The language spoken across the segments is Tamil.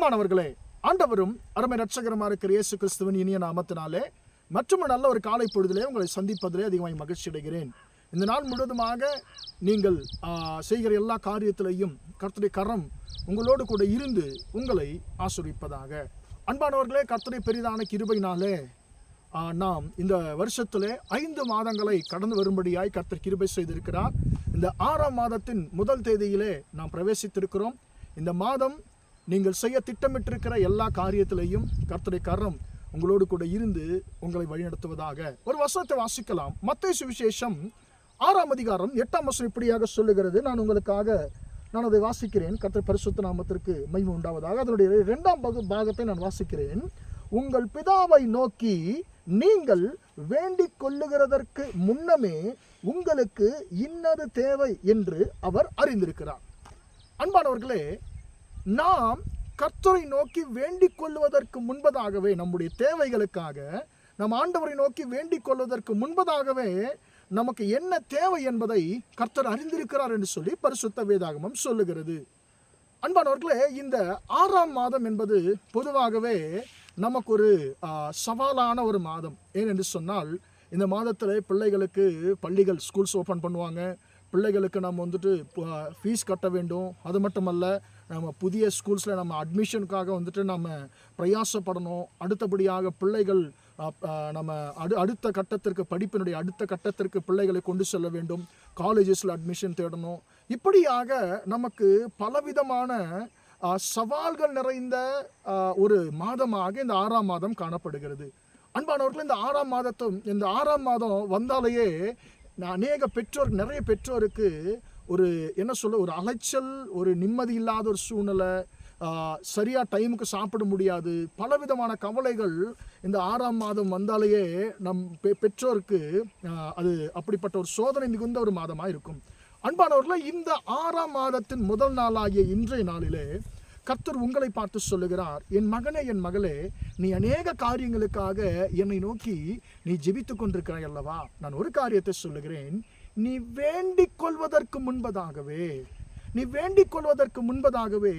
பிரியமானவர்களே ஆண்டவரும் அருமை ரட்சகரமாக இருக்கிற இயேசு கிறிஸ்துவின் இனிய நாமத்தினாலே மற்றும் நல்ல ஒரு காலை பொழுதிலே உங்களை சந்திப்பதிலே அதிகமாக மகிழ்ச்சி அடைகிறேன். இந்த நாள் முழுவதுமாக நீங்கள் செய்கிற எல்லா காரியத்திலையும் கர்த்தருடைய கரம் உங்களோடு கூட இருந்து உங்களை ஆசிரிப்பதாக அன்பானவர்களே கர்த்தரை பெரிதான கிருபையினாலே நாம் இந்த வருஷத்திலே ஐந்து மாதங்களை கடந்து வரும்படியாய் கர்த்தர் கிருபை செய்திருக்கிறார். இந்த ஆறாம் மாதத்தின் முதல் தேதியிலே நாம் பிரவேசித்திருக்கிறோம். இந்த மாதம் நீங்கள் செய்ய திட்டமிட்டிருக்கிற எல்லா காரியத்திலையும் கர்த்தரை கரம் உங்களோடு கூட இருந்து உங்களை வழிநடத்துவதாக. ஒரு வசனத்தை வாசிக்கலாம். மத்திய சுவிசேஷம் ஆறாம் அதிகாரம் எட்டாம் வசனம் இப்படியாக சொல்லுகிறது. நான் உங்களுக்காக நான் அதை வாசிக்கிறேன். கர்த்தர் பரிசுத்த நாமத்திற்கு மகிமை உண்டாவதாக. அதனுடைய இரண்டாம் பகு பாகத்தை நான் வாசிக்கிறேன். உங்கள் பிதாவை நோக்கி நீங்கள் வேண்டிக் கொள்ளுகிறதற்கு முன்னமே உங்களுக்கு இன்னது தேவை என்று அவர் அறிந்திருக்கிறார். அன்பானவர்களே நாம் கர்த்தரை நோக்கி வேண்டிக் கொள்வதற்கு முன்பதாகவே நம்முடைய தேவைகளுக்காக நம் ஆண்டவரை நோக்கி வேண்டிக் கொள்வதற்கு முன்பதாகவே நமக்கு என்ன தேவை என்பதை கர்த்தர் அறிந்திருக்கிறார் என்று சொல்லி பரிசுத்த வேதாகமம் சொல்லுகிறது. அன்பானவர்களே இந்த ஆறாம் மாதம் என்பது பொதுவாகவே நமக்கு ஒரு சவாலான ஒரு மாதம். ஏனென்று சொன்னால் இந்த மாதத்தில் பிள்ளைகளுக்கு பள்ளிகள் ஸ்கூல்ஸ் ஓப்பன் பண்ணுவாங்க. பிள்ளைகளுக்கு நம்ம வந்துட்டு ஃபீஸ் கட்ட வேண்டும். அது மட்டுமல்ல நம்ம புதிய ஸ்கூல்ஸில் நம்ம அட்மிஷனுக்காக வந்துட்டு நம்ம பிரயாசப்படணும். அடுத்தபடியாக பிள்ளைகள் நம்ம அடு அடுத்த கட்டத்திற்கு படிப்பினுடைய அடுத்த கட்டத்திற்கு பிள்ளைகளை கொண்டு செல்ல வேண்டும். காலேஜஸில் அட்மிஷன் தேடணும். இப்படியாக நமக்கு பலவிதமான சவால்கள் நிறைந்த ஒரு மாதமாக இந்த ஆறாம் மாதம் காணப்படுகிறது. அன்பானவர்கள் இந்த ஆறாம் மாதத்தும் இந்த ஆறாம் மாதம் வந்தாலேயே அநேக பெற்றோர் நிறைய பெற்றோருக்கு ஒரு என்ன சொல்ல ஒரு அலைச்சல் ஒரு நிம்மதி இல்லாத ஒரு சூழ்நிலை சரியாக டைமுக்கு சாப்பிட முடியாது பலவிதமான கவலைகள் இந்த ஆறாம் மாதம் வந்தாலேயே நம் பெ பெற்றோருக்கு அது அப்படிப்பட்ட ஒரு சோதனை மிகுந்த ஒரு மாதமாக இருக்கும். அன்பானவர்களே இந்த ஆறாம் மாதத்தின் முதல் நாளாகிய இன்றைய நாளிலே கர்த்தர் உங்களை பார்த்து சொல்லுகிறார் என் மகனே என் மகளே நீ அநேக காரியங்களுக்காக என்னை நோக்கி நீ ஜெபித்து கொண்டிருக்கிறாய் அல்லவா? நான் ஒரு காரியத்தை சொல்லுகிறேன் நீ வேண்டிக் கொள்வதற்கு முன்பதாகவே நீ வேண்டிக் கொள்வதற்கு முன்பதாகவே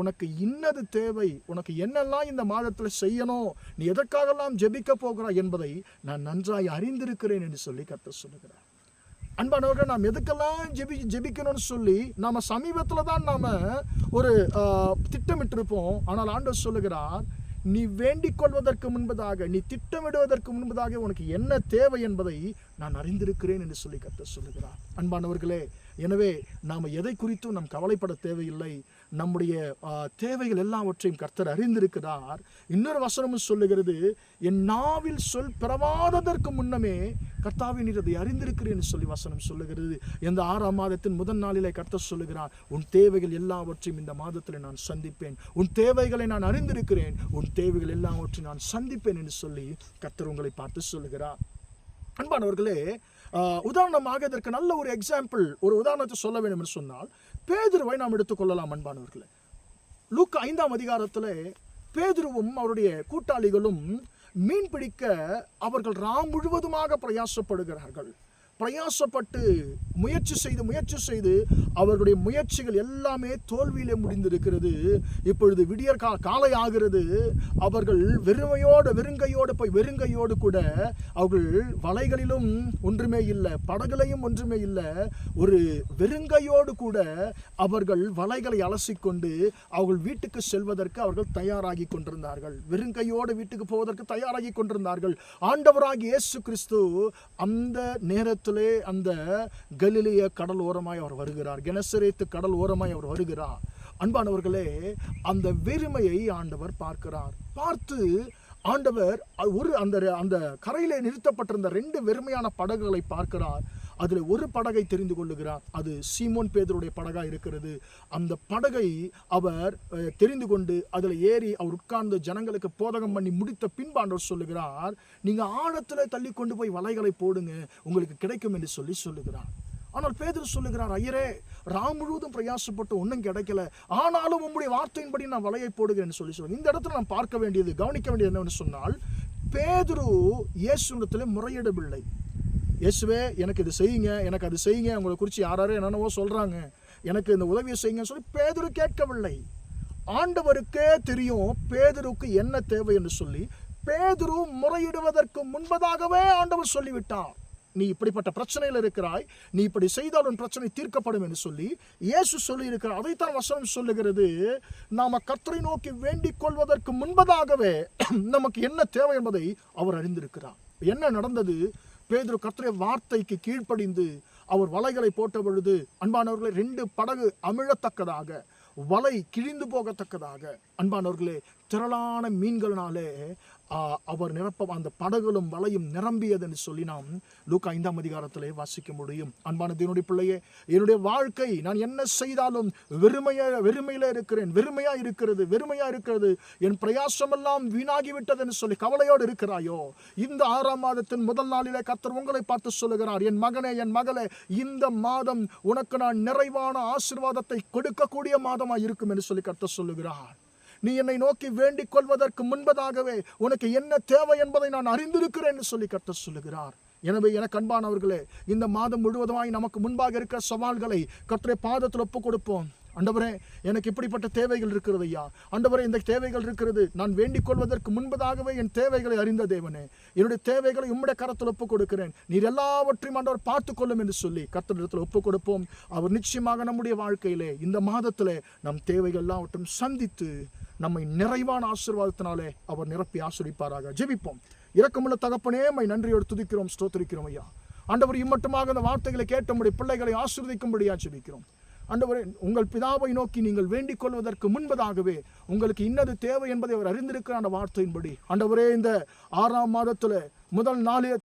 உனக்கு இன்னது தேவை உனக்கு என்னெல்லாம் இந்த மாதத்தில் செய்யணும் நீ எதற்காகலாம் ஜெபிக்க போகிறாய் என்பதை நான் நன்றாய் அறிந்திருக்கிறேன் என்று சொல்லி கத்த சொல்லுகிறார். அன்பானவர்கள் நாம் எதுக்கெல்லாம் ஜெபி ஜெபிக்கணும்னு சொல்லி நாம் சமீபத்தில் தான் நாம் ஒரு திட்டமிட்டிருப்போம். ஆனால் ஆண்டவர் சொல்லுகிறார் நீ வேண்டிக் கொள்வதற்கு முன்பதாக நீ திட்டமிடுவதற்கு முன்பதாக உனக்கு என்ன தேவை என்பதை நான் அறிந்திருக்கிறேன் என்று சொல்லி கத்த சொல்லுகிறார். அன்பானவர்களே எனவே நாம் எதை குறித்தும் நாம் கவலைப்பட தேவையில்லை. நம்முடைய தேவைகள் எல்லாவற்றையும் கர்த்தர் அறிந்திருக்கிறார். இன்னொரு வசனமும் சொல்லுகிறது என் நாவில் சொல் பிறவாததற்கு முன்னமே கர்த்தாவின் நீர் அதை அறிந்திருக்கிறேன் சொல்லி வசனம் சொல்லுகிறது. இந்த ஆறாம் மாதத்தின் முதல் நாளிலே கர்த்தர் சொல்லுகிறார் உன் தேவைகள் எல்லாவற்றையும் இந்த மாதத்தில் நான் சந்திப்பேன். உன் தேவைகளை நான் அறிந்திருக்கிறேன். உன் தேவைகள் எல்லாவற்றையும் நான் சந்திப்பேன் என்று சொல்லி கர்த்தர் உங்களை பார்த்து சொல்லுகிறார். அன்பானவர்களே உதாரணமாக இதற்கு நல்ல ஒரு எக்ஸாம்பிள் ஒரு உதாரணத்தை சொல்ல வேண்டும் என்று சொன்னால் பேதுருவை நாம் எடுத்துக்கொள்ளலாம் அன்பானவர்களே. லூக்கா ஐந்தாம் அதிகாரத்தில் பேதுருவும் அவருடைய கூட்டாளிகளும் மீன் பிடிக்க அவர்கள் ராம் முழுவதுமாக பிரயாசப்படுகிறார்கள். பிரயாசப்பட்டு முயற்சி செய்து முயற்சி செய்து அவர்களுடைய முயற்சிகள் எல்லாமே தோல்வியிலே முடிந்திருக்கிறது. இப்பொழுது விடியற் கா காலை ஆகிறது. அவர்கள் வெறுமையோடு வெறுங்கையோடு போய் வெறுங்கையோடு கூட அவர்கள் வலைகளிலும் ஒன்றுமே இல்லை படகுலையும் ஒன்றுமே இல்லை. ஒரு வெறுங்கையோடு கூட அவர்கள் வலைகளை அலசிக்கொண்டு அவர்கள் வீட்டுக்கு செல்வதற்கு அவர்கள் தயாராகி கொண்டிருந்தார்கள். வெறுங்கையோடு வீட்டுக்கு போவதற்கு தயாராகி கொண்டிருந்தார்கள். ஆண்டவராகி இயேசு கிறிஸ்து அந்த நேரத்தில் அந்த கலிலிய கடல் ஓரமாய் அவர் வருகிறார். கெனசரேத்து கடல் ஓரமாய் அவர் வருகிறார். அன்பானவர்களே அந்த வெறுமையை ஆண்டவர் பார்க்கிறார். பார்த்து ஆண்டவர் ஒரு அந்த அந்த கரையிலே நிறுத்தப்பட்டிருந்த ரெண்டு வெறுமையான படகுகளை பார்க்கிறார். அதில் ஒரு படகை தெரிந்து கொள்ளுகிறார். அது சீமோன் பேதருடைய படகாக இருக்கிறது. அந்த படகை அவர் தெரிந்து கொண்டு அதில் ஏறி அவர் உட்கார்ந்து ஜனங்களுக்கு போதகம் பண்ணி முடித்த பின்பாண்டவர் சொல்லுகிறார் நீங்கள் ஆழத்தில் தள்ளி கொண்டு போய் வலைகளை போடுங்க உங்களுக்கு கிடைக்கும் என்று சொல்லி சொல்லுகிறார். ஆனால் பேதுரு சொல்லுகிறார் ஐயரே ராம் முழுவதும் பிரயாசப்பட்டு ஒன்றும் கிடைக்கல. ஆனாலும் உங்களுடைய வார்த்தையின்படி நான் வலையை போடுகிறேன்னு சொல்லி சொல்லுங்க இந்த இடத்துல நான் பார்க்க வேண்டியது கவனிக்க வேண்டியது என்னவென்று சொன்னால் பேதுரு இயேசுனிடத்தில் முறையிடவில்லை. இயேசுவே எனக்கு இது செய்யுங்க எனக்கு அது செய்யுங்க உங்களை குறித்து யாராரும் என்னென்னவோ சொல்கிறாங்க எனக்கு இந்த உதவியை செய்யுங்கன்னு சொல்லி பேதுரு கேட்கவில்லை. ஆண்டவருக்கே தெரியும் பேதுருக்கு என்ன தேவை என்று சொல்லி பேதுரு முறையிடுவதற்கு முன்பதாகவே ஆண்டவர் சொல்லிவிட்டார். நீ இப்படிப்பட்ட பிரச்சனையில் இருக்கிறாய் நீ இப்படி செய்தால் உன் பிரச்சனை தீர்க்கப்படும் என்று சொல்லி இயேசு சொல்லியிருக்கிறார் அதைத்தான் வசனம் சொல்லுகிறது. நாம் கத்தரை நோக்கி வேண்டிக் கொள்வதற்கு முன்பதாகவே நமக்கு என்ன தேவை என்பதை அவர் அறிந்திருக்கிறார். என்ன நடந்தது? பேதுரு கர்த்தருடைய வார்த்தைக்கு கீழ்ப்படிந்து அவர் வலைகளை போட்ட பொழுது அன்பானவர்களை ரெண்டு படகு அமிழத்தக்கதாக வலை கிழிந்து போகத்தக்கதாக. அன்பானவர்களே திரளான மீன்களினாலே அவர் நிரப்ப அந்த படகுகளும் வலையும் நிரம்பியது என்று சொல்லி நாம் லூக்கா ஐந்தாம் அதிகாரத்திலே வாசிக்க முடியும். அன்பான என்னுடைய பிள்ளையே என்னுடைய வாழ்க்கை நான் என்ன செய்தாலும் வெறுமையா வெறுமையில இருக்கிறேன். வெறுமையா இருக்கிறது வெறுமையா இருக்கிறது. என் பிரயாசமெல்லாம் வீணாகிவிட்டது என்று சொல்லி கவலையோடு இருக்கிறாயோ? இந்த ஆறாம் மாதத்தின் முதல் நாளிலே கத்தர் உங்களை பார்த்து சொல்லுகிறார் என் மகனே என் மகளே இந்த மாதம் உனக்கு நான் நிறைவான ஆசிர்வாதத்தை கொடுக்கக்கூடிய மாதமா இருக்கும் என்று சொல்லி கத்த சொல்லுகிறார். நீ என்னை நோக்கி வேண்டிக் கொள்வதற்கு முன்பதாகவே உனக்கு என்ன தேவை என்பதை நான் அறிந்திருக்கிறேன் என்று சொல்லி கற்று சொல்லுகிறார். எனவே எனக்கு அன்பானவர்களே இந்த மாதம் முழுவதுமாய் நமக்கு முன்பாக இருக்கிற சவால்களை கர்த்தரை பாதத்தில் ஒப்பு கொடுப்போம். அண்டவரே எனக்கு இப்படிப்பட்ட தேவைகள் இருக்கிறது ஐயா. அண்டவரே இந்த தேவைகள் இருக்கிறது. நான் வேண்டிக் கொள்வதற்கு முன்பதாகவே என் தேவைகளை அறிந்த தேவனே. என்னுடைய தேவைகளை உம்முடைய கரத்தில் ஒப்பு கொடுக்கிறேன். நீர் எல்லாவற்றையும் ஆண்டவர் பார்த்து கொள்ளும் என்று சொல்லி கர்த்தரிடத்தில் ஒப்புக் கொடுப்போம். அவர் நிச்சயமாக நம்முடைய வாழ்க்கையிலே இந்த மாதத்திலே நம் தேவைகள் எல்லாவற்றும் சந்தித்து நம்மை நிறைவான ஆசீர்வாதத்தினாலே அவர் நிரப்பி ஆசிரிப்பாராக. ஜெபிப்போம். இறக்கமுள்ள தகப்பனே மை நன்றியோடு துதிக்கிறோம் ஸ்தோத்திரிக்கிறோம் ஐயா. ஆண்டவர் இம்மட்டுமாக அந்த வார்த்தைகளை கேட்ட நம்முடைய பிள்ளைகளை ஆசிர்வதிக்கும்படியா ஜெபிக்கிறோம். ஆண்டவரே உங்கள் பிதாவை நோக்கி நீங்கள் வேண்டிக் கொள்வதற்கு முன்பதாகவே உங்களுக்கு இன்னது தேவை என்பதை அவர் அறிந்திருக்கிற அந்த வார்த்தையின்படி. ஆண்டவரே இந்த ஆறாம் மாதத்தில் முதல் நாளில்